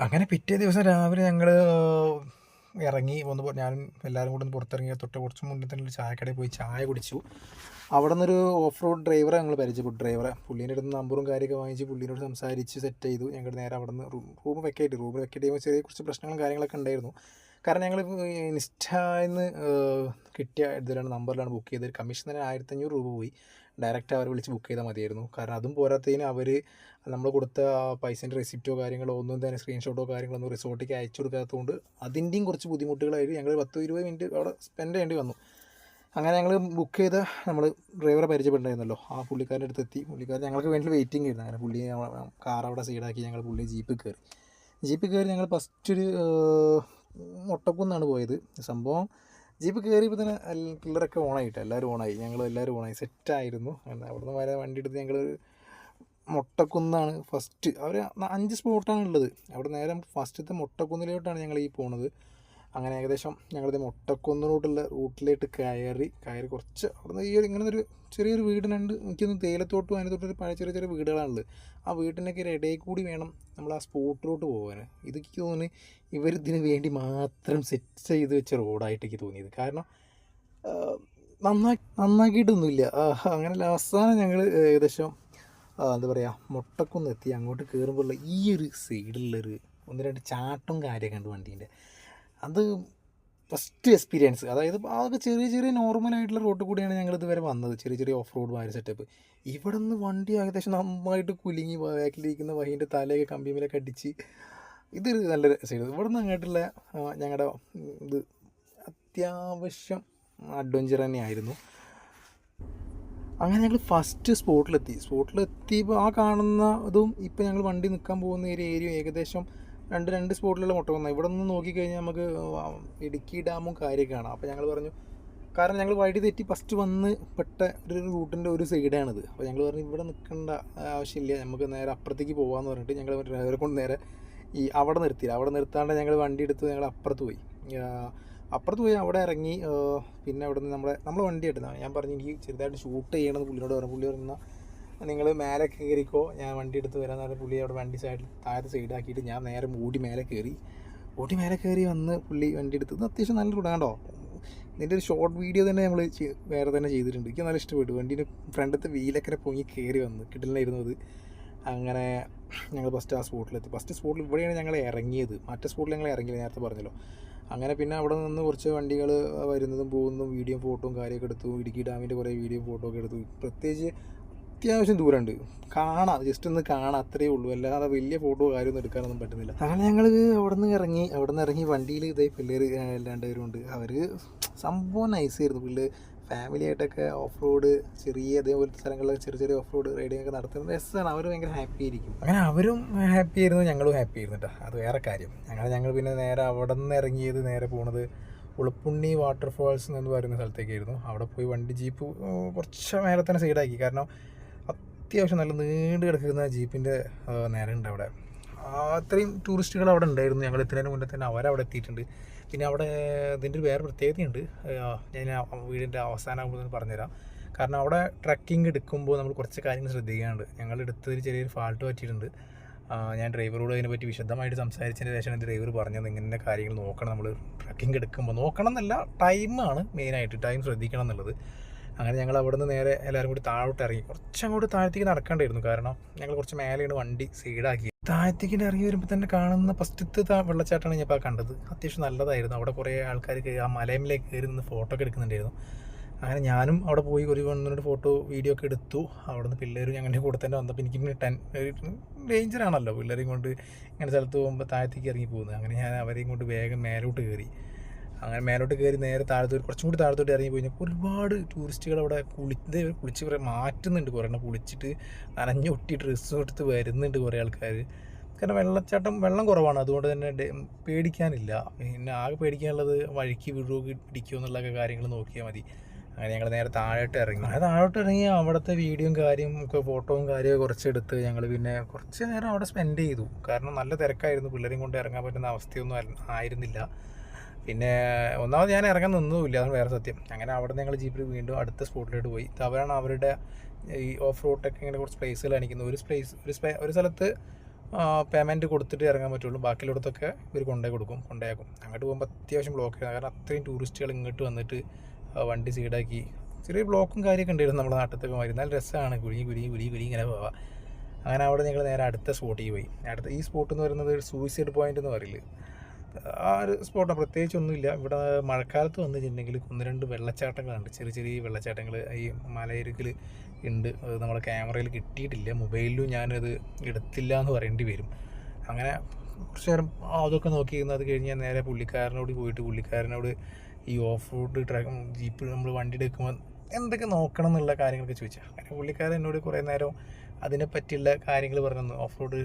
അങ്ങനെ പിറ്റേ ദിവസം രാവിലെ ഞങ്ങൾ ഇറങ്ങി ഒന്ന് ഞാനും എല്ലാവരും കൂടെ ഒന്ന് പുറത്തിറങ്ങി തൊട്ട് കുറച്ച് മുന്നേ തന്നെ ഒരു ചായക്കടയിൽ പോയി ചായ കുടിച്ചു. അവിടെ നിന്നൊരു ഓഫ് റോഡ് ഡ്രൈവറെ ഞങ്ങൾ പരിചയപ്പെട്ടു. ഡ്രൈവറെ പുള്ളീന്റെ അടുത്ത് നമ്പറും കാര്യമൊക്കെ വാങ്ങിച്ച് പുള്ളീനോട് സംസാരിച്ച് സെറ്റ് ചെയ്തു. ഞങ്ങൾ നേരെ അവിടെ നിന്ന് റൂം വെക്കേറ്റ് റൂം വെക്കേറ്റ് ചെയ്യുമ്പോൾ ചെറിയ കുറച്ച് പ്രശ്നങ്ങളും കാര്യങ്ങളൊക്കെ ഉണ്ടായിരുന്നു. കാരണം ഞങ്ങൾ ഇൻസ്റ്റായിന്ന് കിട്ടിയ ഇതിലാണ് നമ്പറിലാണ് ബുക്ക് ചെയ്തത്. കമ്മീഷൻ തന്നെ ആയിരത്തഞ്ഞൂറ് രൂപ പോയി. ഡയറക്റ്റ് അവരെ വിളിച്ച് ബുക്ക് ചെയ്താൽ മതിയായിരുന്നു. കാരണം അതും പോരാത്തതിന് അവർ നമ്മൾ കൊടുത്ത പൈസേന്റെ റെസിപ്റ്റോ കാര്യങ്ങളോ ഒന്നും തന്നെ സ്ക്രീൻഷോട്ടോ കാര്യങ്ങളോ ഒന്നും റിസോർട്ടിലേക്ക് അയച്ചു കൊടുക്കാത്തതുകൊണ്ട് അതിന്റെയും കുറച്ച് ബുദ്ധിമുട്ടുകളായിരുന്നു ഞങ്ങൾ പത്ത് ഇരുപത് മിനിറ്റ് അവിടെ സ്പെൻഡ് ചെയ്യേണ്ടി വന്നു. അങ്ങനെ ഞങ്ങൾ ബുക്ക് ചെയ്ത നമ്മൾ ഡ്രൈവറെ പരിചയപ്പെട്ടിരുന്നല്ലോ ആ പുള്ളിക്കാരന്റെ അടുത്ത് എത്തി പുള്ളിക്കാരൻ ഞങ്ങൾക്ക് വേണ്ടി വെയിറ്റിംഗ് ആയിരുന്നു. അങ്ങനെ പുള്ളി കാർ അവിടെ സൈഡാക്കി ഞങ്ങൾ പുള്ളി ജീപ്പിൽ കയറി. ജീപ്പിൽ കയറി ഞങ്ങൾ ഫസ്റ്റ് ഒരു മുട്ടക്കുന്നാണ് പോയത്. സംഭവം ജീപ്പ് കയറിയപ്പോൾ തന്നെ പിള്ളേരൊക്കെ ഓണായിട്ട് എല്ലാവരും ഓണായി. ഞങ്ങൾ എല്ലാവരും ഓണായി. സെറ്റായിരുന്നു അങ്ങനെ നിന്ന് വരെ വണ്ടി എടുത്ത് ഞങ്ങൾ മുട്ടക്കുന്നാണ് ഫസ്റ്റ് അവർ അഞ്ച് സ്പോട്ടാണ് ഉള്ളത്. അവിടെ നേരെ ഫസ്റ്റത്തെ മുട്ടക്കുന്നിലോട്ടാണ് ഞങ്ങൾ ഈ പോണത്. അങ്ങനെ ഏകദേശം ഞങ്ങളിത് മുട്ടക്കുന്നിലോട്ടുള്ള റൂട്ടിലേക്ക് കയറി കയറി കുറച്ച് അവിടുന്ന് ഈ ഇങ്ങനെ ഒരു ചെറിയൊരു വീടിനുണ്ട്. എനിക്കൊന്ന് തേയിലത്തോട്ടും അതിന് തൊട്ടൊരു പഴയ ചെറിയ ചെറിയ വീടുകളാണുള്ളത്. ആ വീട്ടിനൊക്കെ ഒരു ഇടയിൽ കൂടി വേണം നമ്മൾ ആ സ്പോട്ടിലോട്ട് പോകാൻ ഇതൊക്കെ തോന്നി ഇവരിതിന് വേണ്ടി മാത്രം സെറ്റ് ചെയ്ത് വെച്ച റോഡായിട്ട് എനിക്ക് തോന്നിയത്. കാരണം നന്നാക്കി നന്നാക്കിയിട്ടൊന്നുമില്ല. അങ്ങനെ അവസാനം ഞങ്ങൾ ഏകദേശം എന്താ പറയുക മുട്ടക്കുന്ന് എത്തി അങ്ങോട്ട് കയറുമ്പോഴുള്ള ഈ ഒരു സൈഡിലുള്ളൊരു ഒന്ന് രണ്ട് ചാട്ടും കാര്യമൊക്കെ ഉണ്ട് വണ്ടീന്റെ. അത് ഫസ്റ്റ് എക്സ്പീരിയൻസ് അതായത് അതൊക്കെ ചെറിയ ചെറിയ നോർമൽ ആയിട്ടുള്ള കൂടിയാണ് ഞങ്ങൾ ഇതുവരെ വന്നത്. ചെറിയ ചെറിയ ഓഫ് റോഡ് മാതിരി സെറ്റപ്പ് ഇവിടെ നിന്ന് വണ്ടി ഏകദേശം നന്നായിട്ട് കുലുങ്ങി ബാക്കിലിരിക്കുന്ന വഹീന്റെ തലയൊക്കെ കമ്പിമേലൊക്കെ അടിച്ച് ഇതൊരു നല്ല സൈഡ് ഇവിടെ നിന്ന് അങ്ങോട്ടുള്ള ഞങ്ങളുടെ ഇത് അത്യാവശ്യം അഡ്വഞ്ചർ തന്നെയായിരുന്നു. അങ്ങനെ ഞങ്ങൾ ഫസ്റ്റ് സ്പോട്ടിലെത്തി സ്പോട്ടിലെത്തിയപ്പോൾ ആ കാണുന്ന ഇതും ഇപ്പോൾ ഞങ്ങൾ വണ്ടി നിൽക്കാൻ പോകുന്ന ഒരു ഏരിയ ഏകദേശം രണ്ട് രണ്ട് സ്പോട്ടിലുള്ള മുട്ട വന്നത് ഇവിടെ നിന്ന് നോക്കിക്കഴിഞ്ഞാൽ നമുക്ക് ഇടുക്കി ഡാമും കാര്യമൊക്കെ കാണാം. അപ്പോൾ ഞങ്ങൾ പറഞ്ഞു കാരണം ഞങ്ങൾ വഴി തെറ്റി ഫസ്റ്റ് വന്ന് പെട്ട ഒരു റൂട്ടിന്റെ ഒരു സൈഡാണിത് അപ്പോൾ ഞങ്ങൾ പറഞ്ഞു ഇവിടെ നിൽക്കേണ്ട ആവശ്യമില്ല. നമുക്ക് നേരെ അപ്പുറത്തേക്ക് പോകാമെന്ന് പറഞ്ഞിട്ട് ഞങ്ങൾ ഡ്രൈവറെ കൊണ്ട് നേരെ ഈ അവിടെ നിർത്തിയില്ല. അവിടെ നിർത്താണ്ട് ഞങ്ങൾ വണ്ടി എടുത്ത് ഞങ്ങൾ അപ്പുറത്ത് പോയി. അപ്പുറത്ത് പോയി അവിടെ ഇറങ്ങി പിന്നെ അവിടെ നിന്ന് നമ്മുടെ നമ്മളെ വണ്ടി എടുത്താണ് ഞാൻ പറഞ്ഞു എനിക്ക് ചെറുതായിട്ട് ഷൂട്ട് ചെയ്യണമെന്ന് പുള്ളിയോട് പറഞ്ഞു. പുള്ളി പറഞ്ഞാൽ നിങ്ങൾ മേലെ കയറിക്കോ ഞാൻ വണ്ടി എടുത്ത് വരാൻ നേരം പുള്ളി അവിടെ വണ്ടി സൈഡിൽ താഴെ സൈഡാക്കിയിട്ട് ഞാൻ നേരെ ഓടി മേലെ കയറി. ഓടി മേലെ കയറി വന്ന് പുള്ളി വണ്ടി എടുത്ത്. അത്യാവശ്യം നല്ല റൂട്ടാണ് കേട്ടോ ഇതിന്റെ ഒരു ഷോർട്ട് വീഡിയോ തന്നെ നമ്മൾ വേറെ തന്നെ ചെയ്തിട്ടുണ്ട്. എനിക്ക് നല്ല ഇഷ്ടപ്പെട്ടു. വണ്ടീന്റെ ഫ്രണ്ടത്തെ വീലൊക്കെ പൊങ്ങി കയറി വന്ന്. അത്. അങ്ങനെ ഞങ്ങൾ ഫസ്റ്റ് ആ സ്പോട്ടിലെത്തി ഫസ്റ്റ് സ്പോട്ടിൽ ഇവിടെയാണ് ഞങ്ങൾ ഇറങ്ങിയത്. മറ്റേ സ്പോട്ടിൽ ഞങ്ങൾ ഇറങ്ങിയത് നേരത്തെ പറഞ്ഞല്ലോ. അങ്ങനെ പിന്നെ അവിടെ നിന്ന് കുറച്ച് വണ്ടികൾ വരുന്നതും പോകുന്നതും വീഡിയോ ഫോട്ടോയും കാര്യമൊക്കെ എടുത്തു. ഇടുക്കി ഡാമിന്റെ കുറേ വീഡിയോ ഫോട്ടോ ഒക്കെ എടുത്തു. പ്രത്യേകിച്ച് അത്യാവശ്യം ദൂരമുണ്ട്. കാണാം. ജസ്റ്റ് ഒന്ന് കാണാം. അത്രയേ ഉള്ളൂ. അല്ലാതെ വലിയ ഫോട്ടോ കാര്യമൊന്നും എടുക്കാനൊന്നും പറ്റുന്നില്ല. അങ്ങനെ ഞങ്ങൾ അവിടെ നിന്ന് ഇറങ്ങി അവിടെ നിന്ന് ഇറങ്ങി വണ്ടിയിൽ ഇതേ പിള്ളേർ രണ്ടുപേരുണ്ട്. അവർ സംഭവം നൈസായിരുന്നു പിള്ളേർ ഫാമിലി ആയിട്ടൊക്കെ ഓഫ് റോഡ് ചെറിയ അതേപോലത്തെ സ്ഥലങ്ങളിലൊക്കെ ചെറിയ ചെറിയ ഓഫ് റോഡ് റൈഡിംഗ് ഒക്കെ നടത്തുന്നത് രസമാണ് അവർ ഭയങ്കര ഹാപ്പി ആയിരിക്കും. അങ്ങനെ അവരും ഹാപ്പി ആയിരുന്നു. ഞങ്ങളും ഹാപ്പി ആയിരുന്നു കേട്ടോ അത് വേറെ കാര്യം. ഞങ്ങൾ ഞങ്ങൾ പിന്നെ നേരെ അവിടെ നിന്ന് ഇറങ്ങിയത് നേരെ പോണത് ഉളുപ്പുണ്ണി വാട്ടർഫാൾസ് എന്ന് പറയുന്ന സ്ഥലത്തേക്കായിരുന്നു. അവിടെ പോയി വണ്ടി ജീപ്പ് കുറച്ച് നേരത്തന്നെ തന്നെ സൈഡാക്കി കാരണം അത്യാവശ്യം നല്ല നീണ്ടു കിടക്കുന്ന ജീപ്പിന്റെ നേരെ ഉണ്ട് അവിടെ. അത്രയും ടൂറിസ്റ്റുകൾ അവിടെ ഉണ്ടായിരുന്നു. ഞങ്ങൾ എത്തുന്നതിന് മുന്നേ തന്നെ അവരവിടെ എത്തിയിട്ടുണ്ട്. പിന്നെ അവിടെ ഇതിന്റെ ഒരു വേറെ പ്രത്യേകതയുണ്ട്. ഞാൻ വീടിന്റെ അവസാനമാകുമ്പോൾ പറഞ്ഞുതരാം. കാരണം അവിടെ ട്രക്കിംഗ് എടുക്കുമ്പോൾ നമ്മൾ കുറച്ച് കാര്യങ്ങൾ ശ്രദ്ധിക്കാനുണ്ട്. ഞങ്ങൾ എടുത്തതിൽ ചെറിയൊരു ഫാൾട്ട് പറ്റിയിട്ടുണ്ട്. ഞാൻ ഡ്രൈവറോട് അതിനെപ്പറ്റി വിശദമായിട്ട് സംസാരിച്ചതിന് ശേഷമാണ് ഡ്രൈവർ പറഞ്ഞത് ഇങ്ങനെ കാര്യങ്ങൾ നോക്കണം. നമ്മൾ ട്രക്കിംഗ് എടുക്കുമ്പോൾ നോക്കണം എന്നല്ല ടൈമാണ് മെയിനായിട്ട് ടൈം ശ്രദ്ധിക്കണം എന്നുള്ളത്. അങ്ങനെ ഞങ്ങൾ അവിടെ നിന്ന് നേരെ എല്ലാവരും കൂടി താഴോട്ട് ഇറങ്ങി. കുറച്ചങ്ങോട്ട് താഴത്തേക്ക് നടക്കേണ്ടായിരുന്നു. കാരണം ഞങ്ങൾ കുറച്ച് മേലെയാണ് വണ്ടി സൈഡാക്കി താഴത്തേക്ക് ഇറങ്ങി വരുമ്പോൾ തന്നെ കാണുന്ന ഫസ്റ്റത്തെ വെള്ളച്ചാട്ടമാണ് ഞാൻ ഇപ്പോൾ കണ്ടത്. അത്യാവശ്യം നല്ലതായിരുന്നു. അവിടെ കുറേ ആൾക്കാർ ആ മലയിലേക്ക് കയറി നിന്ന് ഫോട്ടോ ഒക്കെ എടുക്കുന്നുണ്ടായിരുന്നു. അങ്ങനെ ഞാനും അവിടെ പോയി ഒരു വന്നിട്ട് ഫോട്ടോ വീഡിയോ ഒക്കെ എടുത്തു. അവിടെ നിന്ന് പിള്ളേരും ഞങ്ങളുടെ കൂടെ തന്നെ വന്നപ്പോൾ എനിക്ക് പിന്നെ ടെൻ ഡേഞ്ചറാണല്ലോ പിള്ളേരെയും കൊണ്ട് ഇങ്ങനെ സ്ഥലത്ത് പോകുമ്പോൾ താഴത്തേക്ക് ഇറങ്ങി പോകുന്നത്. അങ്ങനെ ഞാൻ അവരെയും കൊണ്ട് വേഗം മേലോട്ട് കയറി. അങ്ങനെ മേലോട്ട് കയറി നേരെ താഴത്തോട്ട് കുറച്ചും കൂടി താഴത്തോട്ട് ഇറങ്ങി കഴിഞ്ഞാൽ ഒരുപാട് ടൂറിസ്റ്റുകൾ അവിടെ കുളിച്ച് കുളിച്ച് കുറേ മാറ്റുന്നുണ്ട് കുറേ എണ്ണം കുളിച്ചിട്ട് നനഞ്ഞൊട്ടി ഡ്രസ്സ് എടുത്ത് വരുന്നുണ്ട് കുറേ ആൾക്കാർ. കാരണം വെള്ളച്ചാട്ടം വെള്ളം കുറവാണ് അതുകൊണ്ട് തന്നെ പേടിക്കാനില്ല. പിന്നെ ആകെ പേടിക്കാനുള്ളത് വഴിക്ക് വീഴുകയോ പിടിക്കുമോ എന്നുള്ള കാര്യങ്ങൾ നോക്കിയാൽ മതി. അങ്ങനെ ഞങ്ങൾ നേരെ താഴോട്ട് ഇറങ്ങി. അങ്ങനെ താഴോട്ട് ഇറങ്ങി അവിടുത്തെ വീഡിയോയും കാര്യം ഒക്കെ ഫോട്ടോയും കാര്യവും കുറച്ച് എടുത്ത് ഞങ്ങൾ പിന്നെ കുറച്ച് നേരം അവിടെ സ്പെൻഡ് ചെയ്തു. കാരണം നല്ല തിരക്കായിരുന്നു പിള്ളേരെയും കൊണ്ട് ഇറങ്ങാൻ പറ്റുന്ന അവസ്ഥയൊന്നും ആയിരുന്നില്ല. പിന്നെ ഒന്നാമത് ഞാൻ ഇറങ്ങാൻ നിന്നുമില്ല അതാണ് വേറെ സത്യം. അങ്ങനെ അവിടെ ഞങ്ങൾ ജീപ്പിൽ വീണ്ടും അടുത്ത സ്പോട്ടിലോട്ട് പോയി. അവരാണ് അവരുടെ ഈ ഓഫ് റോഡൊക്കെ ഇങ്ങനെ കുറച്ച് പ്ലേസുകൾ കാണിക്കുന്നത്. ഒരു സ്പേസ് ഒരു ഒരു സ്ഥലത്ത് പേയ്മെന്റ് കൊടുത്തിട്ട് ഇറങ്ങാൻ പറ്റുള്ളൂ. ബാക്കിയുള്ളടത്തൊക്കെ ഇവർ കൊണ്ടേ കൊടുക്കും കൊണ്ടുപോയാക്കും അങ്ങോട്ട് പോകുമ്പോൾ അത്യാവശ്യം ബ്ലോക്ക് കാരണം അത്രയും ടൂറിസ്റ്റുകൾ ഇങ്ങോട്ട് വന്നിട്ട് വണ്ടി സീഡാക്കി ചെറിയ ബ്ലോക്കും കാര്യമൊക്കെ ഉണ്ടായിരുന്നു നമ്മുടെ നാട്ടിലൊക്കെ മാതിരി. നല്ല രസമാണ് കുരുങ്ങി കുരുങ്ങി കുരുങ്ങി കുരുങ്ങി ഇങ്ങനെ പോവാം. അങ്ങനെ അവിടെ ഞങ്ങൾ നേരെ അടുത്ത സ്പോട്ടിൽ പോയി. അടുത്ത ഈ സ്പോട്ട് എന്ന് പറയുന്നത് സൂയിസൈഡ് പോയിന്റ് എന്ന് പറയില്ല? ആ ഒരു സ്പോട്ടാണ് പ്രത്യേകിച്ച് ഒന്നുമില്ല ഇവിടെ മഴക്കാലത്ത് വന്നു കഴിഞ്ഞിട്ടുണ്ടെങ്കിൽ ഒന്ന് രണ്ട് വെള്ളച്ചാട്ടങ്ങളുണ്ട്. ചെറിയ ചെറിയ വെള്ളച്ചാട്ടങ്ങൾ ഈ മലയിരുക്കിൽ ഉണ്ട്. അത് നമ്മുടെ ക്യാമറയിൽ കിട്ടിയിട്ടില്ല. മൊബൈലിലും ഞാനത് എടുത്തില്ല എന്ന് പറയേണ്ടി വരും. അങ്ങനെ കുറച്ച് നേരം അതൊക്കെ നോക്കിയിരുന്നു അത് കഴിഞ്ഞ് ഞാൻ നേരെ പുള്ളിക്കാരനോട് പോയിട്ട് പുള്ളിക്കാരനോട് ഈ ഓഫ് റോഡ് ട്രാക്ക് ജീപ്പ് നമ്മൾ വണ്ടി എടുക്കുമ്പോൾ എന്തൊക്കെ നോക്കണം എന്നുള്ള കാര്യങ്ങളൊക്കെ ചോദിച്ചാൽ അങ്ങനെ പുള്ളിക്കാരൻ എന്നോട് കുറേ നേരം അതിനെ പറ്റിയുള്ള കാര്യങ്ങൾ പറഞ്ഞു ഓഫ് റോഡ്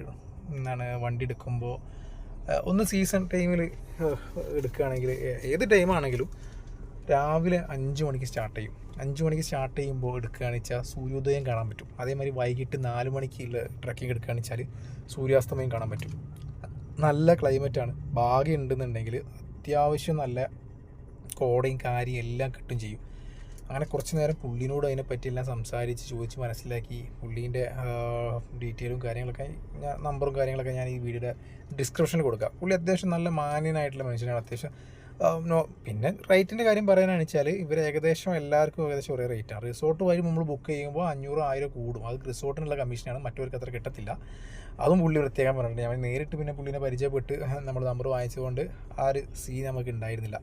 എന്താണ് വണ്ടി എടുക്കുമ്പോൾ ഒന്ന് സീസൺ ടൈമിൽ എടുക്കുകയാണെങ്കിൽ ഏത് ടൈമാണെങ്കിലും രാവിലെ അഞ്ച് മണിക്ക് സ്റ്റാർട്ട് ചെയ്യും. അഞ്ച് മണിക്ക് സ്റ്റാർട്ട് ചെയ്യുമ്പോൾ എടുക്കുകയാണെന്ന് വെച്ചാൽ സൂര്യോദയം കാണാൻ പറ്റും. അതേമാതിരി വൈകിട്ട് നാല് മണിക്കുള്ള ട്രക്കിംഗ് എടുക്കുകയാണെന്ന് വെച്ചാൽ സൂര്യാസ്തമയം കാണാൻ പറ്റും. നല്ല ക്ലൈമറ്റാണ് ഭാഗ്യം ഉണ്ടെന്നുണ്ടെങ്കിൽ അത്യാവശ്യം നല്ല കോടയും കാര്യം എല്ലാം കിട്ടും ചെയ്യും. അങ്ങനെ കുറച്ച് നേരം പുള്ളിനോട് അതിനെപ്പറ്റി എല്ലാം സംസാരിച്ച് ചോദിച്ച് മനസ്സിലാക്കി. പുള്ളീന്റെ ഡീറ്റെയിലും കാര്യങ്ങളൊക്കെ ഞാൻ നമ്പറും കാര്യങ്ങളൊക്കെ ഞാൻ ഈ വീഡിയോയുടെ ഡിസ്ക്രിപ്ഷനിൽ കൊടുക്കാം. പുള്ളി അത്യാവശ്യം നല്ല മാന്യനായിട്ടുള്ള മനുഷ്യനാണ്. അത്യാവശ്യം നോ പിന്നെ റേറ്റിന്റെ കാര്യം പറയാനാണ് വെച്ചാൽ ഇവർ ഏകദേശം എല്ലാവർക്കും ഏകദേശം ഒരേ റേറ്റാണ് റിസോർട്ട് വഴി നമ്മൾ ബുക്ക് ചെയ്യുമ്പോൾ അഞ്ഞൂറ് ആയിരം കൂടും. അത് റിസോർട്ടിനുള്ള കമ്മീഷനാണ് മറ്റവർക്ക് അത്ര കിട്ടത്തില്ല. അതും പുള്ളി പ്രത്യേകം പറഞ്ഞിട്ടുണ്ട്. ഞാൻ നേരിട്ട് പിന്നെ പുള്ളിനെ പരിചയപ്പെട്ട് നമ്മൾ നമ്പർ വാങ്ങിച്ചതുകൊണ്ട് ആ ഒരു സീൻ നമുക്ക് ഉണ്ടായിരുന്നില്ല.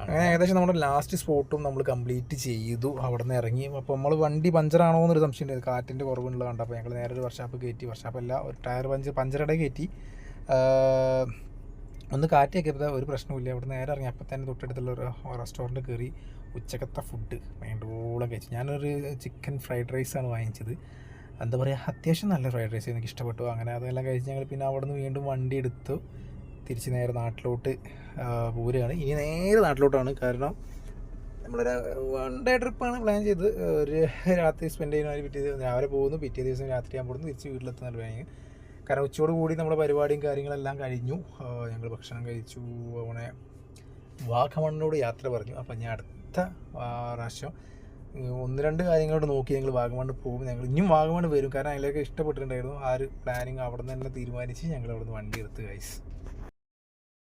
അങ്ങനെ ഏകദേശം നമ്മുടെ ലാസ്റ്റ് സ്പോട്ടും നമ്മൾ കംപ്ലീറ്റ് ചെയ്തു. അവിടെ നിന്ന് ഇറങ്ങി. അപ്പോൾ നമ്മൾ വണ്ടി പഞ്ചറാണോ എന്നൊരു സംശയം ഉണ്ടായിരുന്നു കാറ്റിന്റെ കുറവുള്ള കണ്ടപ്പോൾ ഞങ്ങൾ നേരെ ഒരു വർഷാപ്പ് കയറ്റി വർഷാപ്പ് അല്ല ഒരു ടയർ പഞ്ചർ പഞ്ചറടെ കയറ്റി ഒന്ന് കാറ്റിയൊക്കെ ഒരു പ്രശ്നമില്ല അവിടെ നേരെ ഇറങ്ങി. അപ്പം തന്നെ തൊട്ടടുത്തുള്ള ഒരു റെസ്റ്റോറന്റ് കയറി ഉച്ചക്കത്തെ ഫുഡ് വേണ്ടോളം കഴിച്ചു. ഞാനൊരു ചിക്കൻ ഫ്രൈഡ് റൈസാണ് വാങ്ങിച്ചത്. എന്താ പറയുക അത്യാവശ്യം നല്ല ഫ്രൈഡ് റൈസ് എനിക്ക് ഇഷ്ടപ്പെട്ടു. അങ്ങനെ അതെല്ലാം കഴിച്ച് ഞങ്ങൾ പിന്നെ അവിടെ നിന്ന് വീണ്ടും വണ്ടി എടുത്തു. തിരിച്ച് നേരെ നാട്ടിലോട്ട് പോരുകയാണ്. ഇനി നേരെ നാട്ടിലോട്ടാണ്. കാരണം നമ്മളൊരു വൺ ഡേ ട്രിപ്പാണ് പ്ലാൻ ചെയ്തത്. ഒരു രാത്രി സ്പെൻഡ് ചെയ്യുന്ന പിറ്റേ ദിവസം രാവിലെ പോകുന്നു. പിറ്റേ ദിവസം രാത്രി ഞാൻ പോകുന്നു. തിരിച്ച് വീട്ടിലെത്തുന്ന പ്ലാനിങ് കാരണം ഉച്ചയോട് കൂടി നമ്മുടെ പരിപാടിയും കാര്യങ്ങളെല്ലാം കഴിഞ്ഞു. ഞങ്ങൾ ഭക്ഷണം കഴിച്ചു. അങ്ങനെ വാഗമണ്ണിനോട് യാത്ര പറഞ്ഞു. അപ്പം ഞാൻ അടുത്ത പ്രാവശ്യം ഒന്ന് രണ്ട് കാര്യങ്ങളോട് നോക്കി ഞങ്ങൾ വാഗമണ്ണ് പോകും. ഞങ്ങൾ ഇനിയും വാഗമണ്ണ് വരും. കാരണം അതിലേക്ക് ഇഷ്ടപ്പെട്ടിട്ടുണ്ടായിരുന്നു. ആ ഒരു പ്ലാനിങ് അവിടെ നിന്ന് തന്നെ തീരുമാനിച്ച് ഞങ്ങൾ അവിടെ നിന്ന് വണ്ടി എടുത്ത് കഴിച്ചു